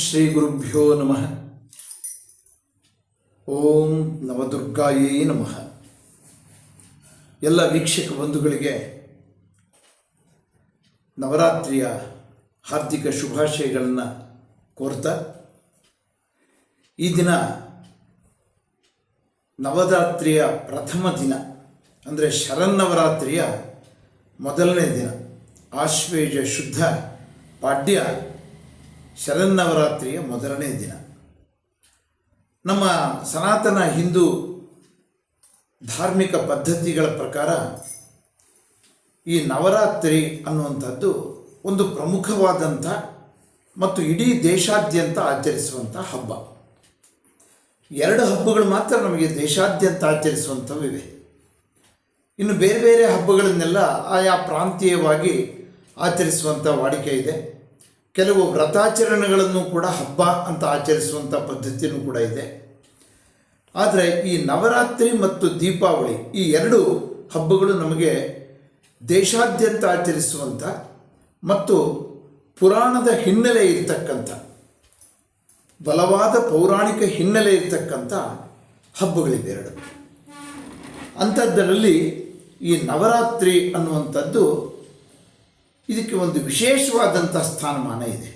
ಶ್ರೀ ಗುರುಭ್ಯೋ ನಮಃ. ಓಂ ನವದುರ್ಗಾಯೇ ನಮಃ. ಎಲ್ಲ ವೀಕ್ಷಕ ಬಂಧುಗಳಿಗೆ ನವರಾತ್ರಿಯ ಹಾರ್ದಿಕ ಶುಭಾಶಯಗಳನ್ನು ಕೋರ್ತಾ, ಈ ದಿನ ನವರಾತ್ರಿಯ ಪ್ರಥಮ ದಿನ, ಅಂದರೆ ಶರನ್ನವರಾತ್ರಿಯ ಮೊದಲನೇ ದಿನ. ಆಶ್ವೇಜ ಶುದ್ಧ ಪಾಡ್ಯ ಶರನ್ನವರಾತ್ರಿಯ ಮೊದಲನೇ ದಿನ. ನಮ್ಮ ಸನಾತನ ಹಿಂದೂ ಧಾರ್ಮಿಕ ಪದ್ಧತಿಗಳ ಪ್ರಕಾರ ಈ ನವರಾತ್ರಿ ಅನ್ನುವಂಥದ್ದು ಒಂದು ಪ್ರಮುಖವಾದಂಥ ಮತ್ತು ಇಡೀ ದೇಶಾದ್ಯಂತ ಆಚರಿಸುವಂಥ ಹಬ್ಬ. ಎರಡು ಹಬ್ಬಗಳು ಮಾತ್ರ ನಮಗೆ ದೇಶಾದ್ಯಂತ ಆಚರಿಸುವಂಥವಿವೆ ಇನ್ನು ಬೇರೆ ಬೇರೆ ಹಬ್ಬಗಳನ್ನೆಲ್ಲ ಆಯಾ ಪ್ರಾಂತೀಯವಾಗಿ ಆಚರಿಸುವಂಥ ವಾಡಿಕೆ ಇದೆ. ಕೆಲವು ವ್ರತಾಚರಣೆಗಳನ್ನು ಕೂಡ ಹಬ್ಬ ಅಂತ ಆಚರಿಸುವಂಥ ಪದ್ಧತಿಯೂ ಕೂಡ ಇದೆ. ಆದರೆ ಈ ನವರಾತ್ರಿ ಮತ್ತು ದೀಪಾವಳಿ ಈ ಎರಡು ಹಬ್ಬಗಳು ನಮಗೆ ದೇಶಾದ್ಯಂತ ಆಚರಿಸುವಂಥ ಮತ್ತು ಪುರಾಣದ ಹಿನ್ನೆಲೆ ಇರತಕ್ಕಂಥ, ಬಲವಾದ ಪೌರಾಣಿಕ ಹಿನ್ನೆಲೆ ಇರತಕ್ಕಂಥ ಹಬ್ಬಗಳಿವೆರಡು ಅಂಥದ್ದರಲ್ಲಿ ಈ ನವರಾತ್ರಿ ಅನ್ನುವಂಥದ್ದು ಇದಕ್ಕೆ ಒಂದು ವಿಶೇಷವಾದಂಥ ಸ್ಥಾನಮಾನ ಇದೆ.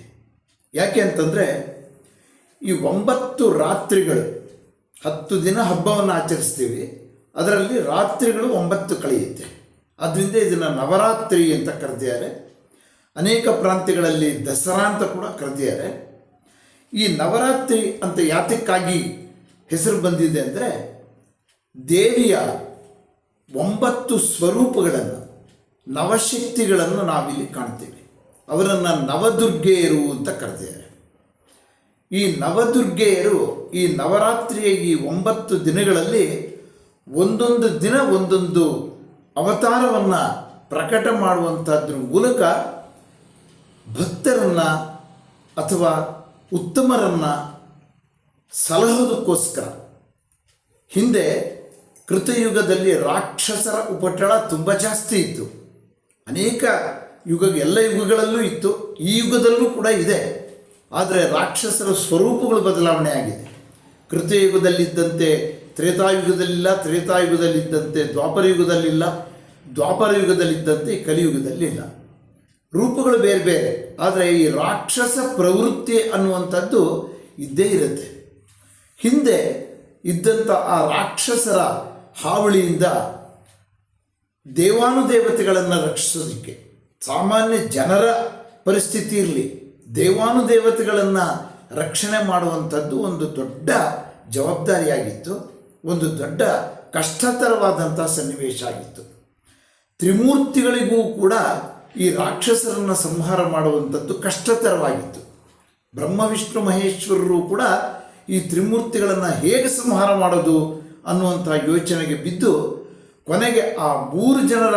ಯಾಕೆ ಅಂತಂದರೆ ಈ ಒಂಬತ್ತು ರಾತ್ರಿಗಳು, ಹತ್ತು ದಿನ ಹಬ್ಬವನ್ನು ಆಚರಿಸ್ತೀವಿ. ಅದರಲ್ಲಿ ರಾತ್ರಿಗಳು ಒಂಬತ್ತು ಕಳೆಯುತ್ತೆ. ಅದರಿಂದ ಇದನ್ನು ನವರಾತ್ರಿ ಅಂತ ಕರೆದಿದ್ದಾರೆ. ಅನೇಕ ಪ್ರಾಂತ್ಯಗಳಲ್ಲಿ ದಸರಾ ಅಂತ ಕೂಡ ಕರೆದಿದ್ದಾರೆ. ಈ ನವರಾತ್ರಿ ಅಂತ ಯಾತಕ್ಕಾಗಿ ಹೆಸರು ಬಂದಿದೆ ಅಂದರೆ ದೇವಿಯ ಒಂಬತ್ತು ಸ್ವರೂಪಗಳನ್ನು ನವಶಕ್ತಿಗಳನ್ನು ನಾವಿಲ್ಲಿ ಕಾಣ್ತೇವೆ. ಅವರನ್ನು ನವದುರ್ಗೆಯರು ಅಂತ ಕರೆದಿದ್ದಾರೆ. ಈ ನವದುರ್ಗೆಯರು ಈ ನವರಾತ್ರಿಯ ಈ ಒಂಬತ್ತು ದಿನಗಳಲ್ಲಿ ಒಂದೊಂದು ದಿನ ಒಂದೊಂದು ಅವತಾರವನ್ನು ಪ್ರಕಟ ಮಾಡುವಂಥದ್ರ ಮೂಲಕ ಭಕ್ತರನ್ನು ಅಥವಾ ಉತ್ತಮರನ್ನು ಸಲಹೋದಕ್ಕೋಸ್ಕರ ಹಿಂದೆ ಕೃತಯುಗದಲ್ಲಿ ರಾಕ್ಷಸರ ಉಪಟಳ ತುಂಬ ಜಾಸ್ತಿ ಇತ್ತು. ಅನೇಕ ಯುಗ ಎಲ್ಲ ಯುಗಗಳಲ್ಲೂ ಇತ್ತು. ಈ ಯುಗದಲ್ಲೂ ಕೂಡ ಇದೆ. ಆದರೆ ರಾಕ್ಷಸರ ಸ್ವರೂಪಗಳು ಬದಲಾವಣೆ ಆಗಿದೆ. ಕೃತಯುಗದಲ್ಲಿದ್ದಂತೆ ತ್ರೇತಾಯುಗದಲ್ಲಿಲ್ಲ, ತ್ರೇತಾಯುಗದಲ್ಲಿದ್ದಂತೆ ದ್ವಾಪರ ಯುಗದಲ್ಲಿಲ್ಲ ದ್ವಾಪರ ಯುಗದಲ್ಲಿದ್ದಂತೆ ಕಲಿಯುಗದಲ್ಲಿಲ್ಲ. ರೂಪಗಳು ಬೇರೆ ಬೇರೆ. ಆದರೆ ಈ ರಾಕ್ಷಸ ಪ್ರವೃತ್ತಿ ಅನ್ನುವಂಥದ್ದು ಇದ್ದೇ ಇರುತ್ತೆ. ಹಿಂದೆ ಇದ್ದಂಥ ಆ ರಾಕ್ಷಸರ ಹಾವಳಿಯಿಂದ ದೇವಾನುದೇವತೆಗಳನ್ನು ರಕ್ಷಿಸೋದಕ್ಕೆ. ಸಾಮಾನ್ಯ ಜನರ ಪರಿಸ್ಥಿತಿ ಇರಲಿ, ದೇವಾನುದೇವತೆಗಳನ್ನು ರಕ್ಷಣೆ ಮಾಡುವಂಥದ್ದು ಒಂದು ದೊಡ್ಡ ಜವಾಬ್ದಾರಿಯಾಗಿತ್ತು, ಒಂದು ದೊಡ್ಡ ಕಷ್ಟತರವಾದಂಥ ಸನ್ನಿವೇಶ ಆಗಿತ್ತು. ತ್ರಿಮೂರ್ತಿಗಳಿಗೂ ಕೂಡ ಈ ರಾಕ್ಷಸರನ್ನು ಸಂಹಾರ ಮಾಡುವಂಥದ್ದು ಕಷ್ಟತರವಾಗಿತ್ತು. ಬ್ರಹ್ಮ, ವಿಷ್ಣು, ಮಹೇಶ್ವರರು ಕೂಡ ಈ ತ್ರಿಮೂರ್ತಿಗಳನ್ನು ಹೇಗೆ ಸಂಹಾರ ಮಾಡೋದು ಅನ್ನುವಂಥ ಯೋಚನೆಗೆ ಬಿದ್ದು ಕೊನೆಗೆ ಆ ಮೂರು ಜನರ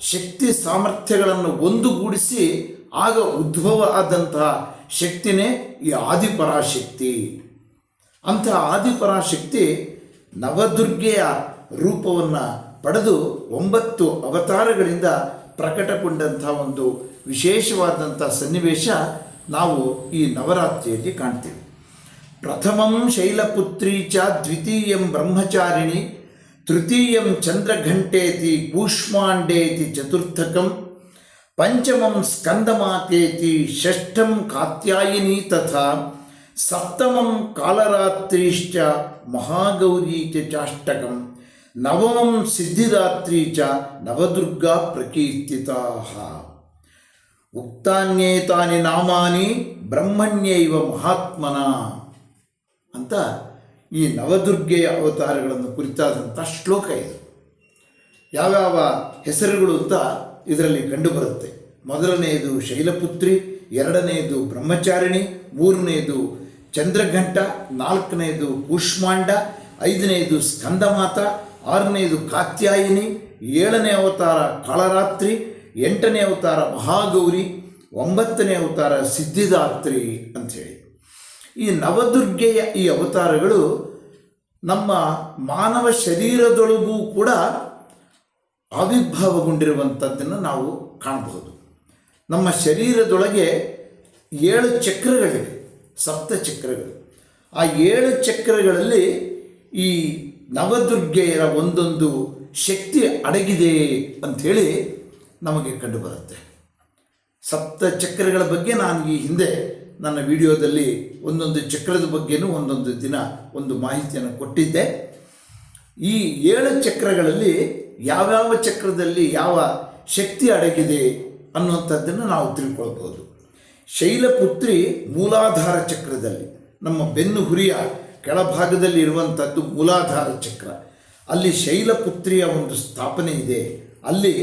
ಶಕ್ತಿ ಸಾಮರ್ಥ್ಯಗಳನ್ನು ಒಂದುಗೂಡಿಸಿ ಆಗ ಉದ್ಭವ ಆದಂತಹ ಶಕ್ತಿನೇ ಈ ಆದಿಪರಾಶಕ್ತಿ. ಅಂತಹ ಆದಿಪರಾಶಕ್ತಿ ನವದುರ್ಗೆಯ ರೂಪವನ್ನು ಪಡೆದು ಒಂಬತ್ತು ಅವತಾರಗಳಿಂದ ಪ್ರಕಟಗೊಂಡಂಥ ಒಂದು ವಿಶೇಷವಾದಂಥ ಸನ್ನಿವೇಶ ನಾವು ಈ ನವರಾತ್ರಿಯಲ್ಲಿ ಕಾಣ್ತೀವಿ. ಪ್ರಥಮಂ ಶೈಲಪುತ್ರಿ ಚ ದ್ವಿತೀಯಂ ಬ್ರಹ್ಮಚಾರಿಣಿ तृतीयं चन्द्रघण्टेति कूष्माण्डेति चतुर्थकं पञ्चमं स्कन्दमातेति षष्ठं कात्यायिनी तथा सप्तमं कालरात्रिश्च महागौरी च चाष्टकं नवमं सिद्धिदात्री च नवदुर्गा प्रकीर्तिताः उक्तान्येतानि नामानि ब्रह्मण्यैव महात्मना ಅಂತ ಈ ನವದುರ್ಗೆಯ ಅವತಾರಗಳನ್ನು ಕುರಿತಾದಂಥ ಶ್ಲೋಕ ಇದು. ಯಾವ್ಯಾವ ಹೆಸರುಗಳು ಅಂತ ಇದರಲ್ಲಿ ಕಂಡುಬರುತ್ತೆ. ಮೊದಲನೆಯದು ಶೈಲಪುತ್ರಿ, ಎರಡನೆಯದು ಬ್ರಹ್ಮಚಾರಿಣಿ, ಮೂರನೆಯದು ಚಂದ್ರಘಂಟ, ನಾಲ್ಕನೆಯದು ಕೂಷ್ಮಾಂಡ, ಐದನೆಯದು ಸ್ಕಂದಮಾತ, ಆರನೆಯದು ಕಾತ್ಯಾಯಿನಿ, ಏಳನೇ ಅವತಾರ ಕಾಳರಾತ್ರಿ, ಎಂಟನೇ ಅವತಾರ ಮಹಾಗೌರಿ, ಒಂಬತ್ತನೇ ಅವತಾರ ಸಿದ್ಧಿದಾತ್ರಿ ಅಂಥೇಳಿ. ಈ ನವದುರ್ಗೆಯ ಈ ಅವತಾರಗಳು ನಮ್ಮ ಮಾನವ ಶರೀರದೊಳಗೂ ಕೂಡ ಆವಿರ್ಭಾವಗೊಂಡಿರುವಂಥದ್ದನ್ನು ನಾವು ಕಾಣಬಹುದು. ನಮ್ಮ ಶರೀರದೊಳಗೆ ಏಳು ಚಕ್ರಗಳಿವೆ, ಸಪ್ತ ಚಕ್ರಗಳು. ಆ ಏಳು ಚಕ್ರಗಳಲ್ಲಿ ಈ ನವದುರ್ಗೆಯರ ಒಂದೊಂದು ಶಕ್ತಿ ಅಡಗಿದೆ ಅಂಥೇಳಿ ನಮಗೆ ಕಂಡುಬರುತ್ತೆ. ಸಪ್ತ ಚಕ್ರಗಳ ಬಗ್ಗೆ ನಾನು ಈ ಹಿಂದೆ ನನ್ನ ವಿಡಿಯೋದಲ್ಲಿ ಒಂದೊಂದು ಚಕ್ರದ ಬಗ್ಗೆನೂ ಒಂದೊಂದು ದಿನ ಒಂದು ಮಾಹಿತಿಯನ್ನು ಕೊಟ್ಟಿದ್ದೆ. ಈ ಏಳು ಚಕ್ರಗಳಲ್ಲಿ ಯಾವ್ಯಾವ ಚಕ್ರದಲ್ಲಿ ಯಾವ ಶಕ್ತಿ ಅಡಗಿದೆ ಅನ್ನುವಂಥದ್ದನ್ನು ನಾವು ತಿಳ್ಕೊಳ್ಬೋದು. ಶೈಲಪುತ್ರಿ ಮೂಲಾಧಾರ ಚಕ್ರದಲ್ಲಿ, ನಮ್ಮ ಬೆನ್ನು ಹುರಿಯ ಕೆಳಭಾಗದಲ್ಲಿ ಇರುವಂಥದ್ದು ಮೂಲಾಧಾರ ಚಕ್ರ. ಅಲ್ಲಿ ಶೈಲಪುತ್ರಿಯ ಒಂದು ಸ್ಥಾಪನೆ ಇದೆ, ಅಲ್ಲಿ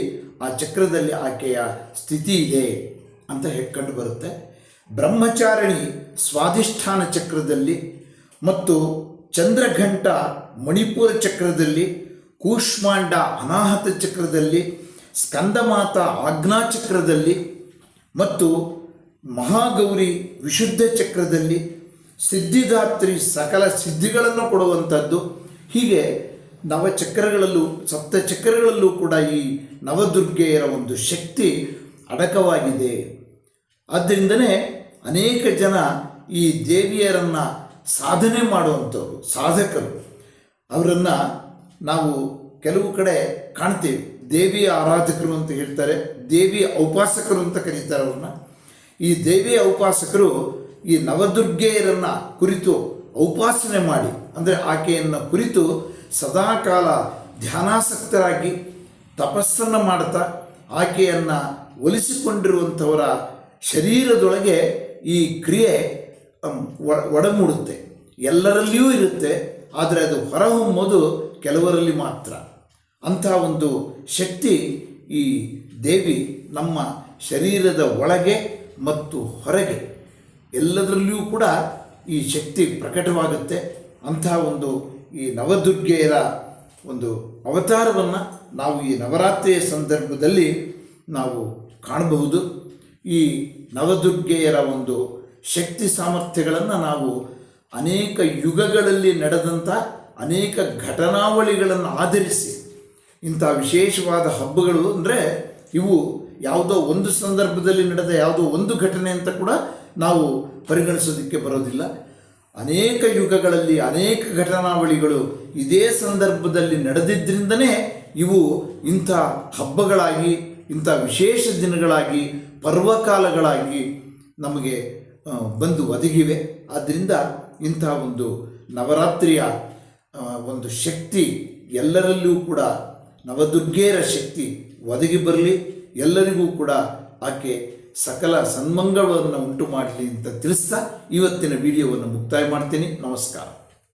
ಆ ಚಕ್ರದಲ್ಲಿ ಆಕೆಯ ಸ್ಥಿತಿ ಇದೆ ಅಂತ ಹೇಳ್ಕೊಂಡು ಬರುತ್ತೆ. ಬ್ರಹ್ಮಚಾರಿಣಿ ಸ್ವಾಧಿಷ್ಠಾನ ಚಕ್ರದಲ್ಲಿ ಮತ್ತು ಚಂದ್ರಘಂಟ ಮಣಿಪುರ ಚಕ್ರದಲ್ಲಿ, ಕೂಷ್ಮಾಂಡ ಅನಾಹತ ಚಕ್ರದಲ್ಲಿ, ಸ್ಕಂದಮಾತ ಆಜ್ಞಾ ಚಕ್ರದಲ್ಲಿ ಮತ್ತು ಮಹಾಗೌರಿ ವಿಶುದ್ಧ ಚಕ್ರದಲ್ಲಿ ಸಿದ್ಧಿದಾತ್ರಿ ಸಕಲ ಸಿದ್ಧಿಗಳನ್ನು ಕೊಡುವಂಥದ್ದು. ಹೀಗೆ ನವಚಕ್ರಗಳಲ್ಲೂ ಸಪ್ತ ಚಕ್ರಗಳಲ್ಲೂ ಕೂಡ ಈ ನವದುರ್ಗೆಯರ ಒಂದು ಶಕ್ತಿ ಅಡಕವಾಗಿದೆ. ಆದ್ದರಿಂದನೇ ಅನೇಕ ಜನ ಈ ದೇವಿಯರನ್ನು ಸಾಧನೆ ಮಾಡುವಂಥವ್ರು, ಸಾಧಕರು. ಅವರನ್ನು ನಾವು ಕೆಲವು ಕಡೆ ಕಾಣ್ತೀವಿ. ದೇವಿಯ ಆರಾಧಕರು ಅಂತ ಹೇಳ್ತಾರೆ ದೇವಿಯ ಔಪಾಸಕರು ಅಂತ ಕರೀತಾರೆ ಅವ್ರನ್ನ. ಈ ದೇವಿಯ ಔಪಾಸಕರು ಈ ನವದುರ್ಗೆಯರನ್ನ ಕುರಿತು ಔಪಾಸನೆ ಮಾಡಿ, ಅಂದರೆ ಆಕೆಯನ್ನು ಕುರಿತು ಸದಾಕಾಲ ಧ್ಯಾನಾಸಕ್ತರಾಗಿ ತಪಸ್ಸನ್ನು ಮಾಡ್ತಾ, ಆಕೆಯನ್ನು ಒಲಿಸಿಕೊಂಡಿರುವಂಥವರ ಶರೀರದೊಳಗೆ ಈ ಕ್ರಿಯೆ ಒಡಮೂಡುತ್ತೆ. ಎಲ್ಲರಲ್ಲಿಯೂ ಇರುತ್ತೆ, ಆದರೆ ಅದು ಹೊರಹೊಮ್ಮೋದು ಕೆಲವರಲ್ಲಿ ಮಾತ್ರ. ಅಂಥ ಒಂದು ಶಕ್ತಿ ಈ ದೇವಿ ನಮ್ಮ ಶರೀರದ ಒಳಗೆ ಮತ್ತು ಹೊರಗೆ ಎಲ್ಲದರಲ್ಲಿಯೂ ಕೂಡ ಈ ಶಕ್ತಿ ಪ್ರಕಟವಾಗುತ್ತೆ. ಅಂಥ ಒಂದು ಈ ನವದುರ್ಗೆಯರ ಒಂದು ಅವತಾರವನ್ನು ನಾವು ಈ ನವರಾತ್ರಿಯ ಸಂದರ್ಭದಲ್ಲಿ ನಾವು ಕಾಣಬಹುದು. ಈ ನವದುರ್ಗೆಯರ ಒಂದು ಶಕ್ತಿ ಸಾಮರ್ಥ್ಯಗಳನ್ನು ನಾವು ಅನೇಕ ಯುಗಗಳಲ್ಲಿ ನಡೆದಂಥ ಅನೇಕ ಘಟನಾವಳಿಗಳನ್ನು ಆಧರಿಸಿ ಇಂಥ ವಿಶೇಷವಾದ ಹಬ್ಬಗಳು ಅಂದರೆ ಇವು ಯಾವುದೋ ಒಂದು ಸಂದರ್ಭದಲ್ಲಿ ನಡೆದ ಯಾವುದೋ ಒಂದು ಘಟನೆ ಅಂತ ಕೂಡ ನಾವು ಪರಿಗಣಿಸೋದಕ್ಕೆ ಬರೋದಿಲ್ಲ. ಅನೇಕ ಯುಗಗಳಲ್ಲಿ ಅನೇಕ ಘಟನಾವಳಿಗಳು ಇದೇ ಸಂದರ್ಭದಲ್ಲಿ ನಡೆದಿದ್ದರಿಂದನೇ ಇವು ಇಂಥ ಹಬ್ಬಗಳಾಗಿ ಇಂಥ ವಿಶೇಷ ದಿನಗಳಾಗಿ, ಪರ್ವಕಾಲಗಳಾಗಿ ನಮಗೆ ಬಂದು ಒದಗಿವೆ. ಆದ್ದರಿಂದ ಇಂತಹ ಒಂದು ನವರಾತ್ರಿಯ ಒಂದು ಶಕ್ತಿ ಎಲ್ಲರಲ್ಲೂ ಕೂಡ ನವದುರ್ಗೆಯರ ಶಕ್ತಿ ಒದಗಿ ಬರಲಿ. ಎಲ್ಲರಿಗೂ ಕೂಡ ಆಕೆ ಸಕಲ ಸನ್ಮಂಗಳವನ್ನು ಉಂಟು ಮಾಡಲಿ ಅಂತ ತಿಳಿಸ್ತಾ ಇವತ್ತಿನ ವಿಡಿಯೋವನ್ನು ಮುಕ್ತಾಯ ಮಾಡ್ತೀನಿ. ನಮಸ್ಕಾರ.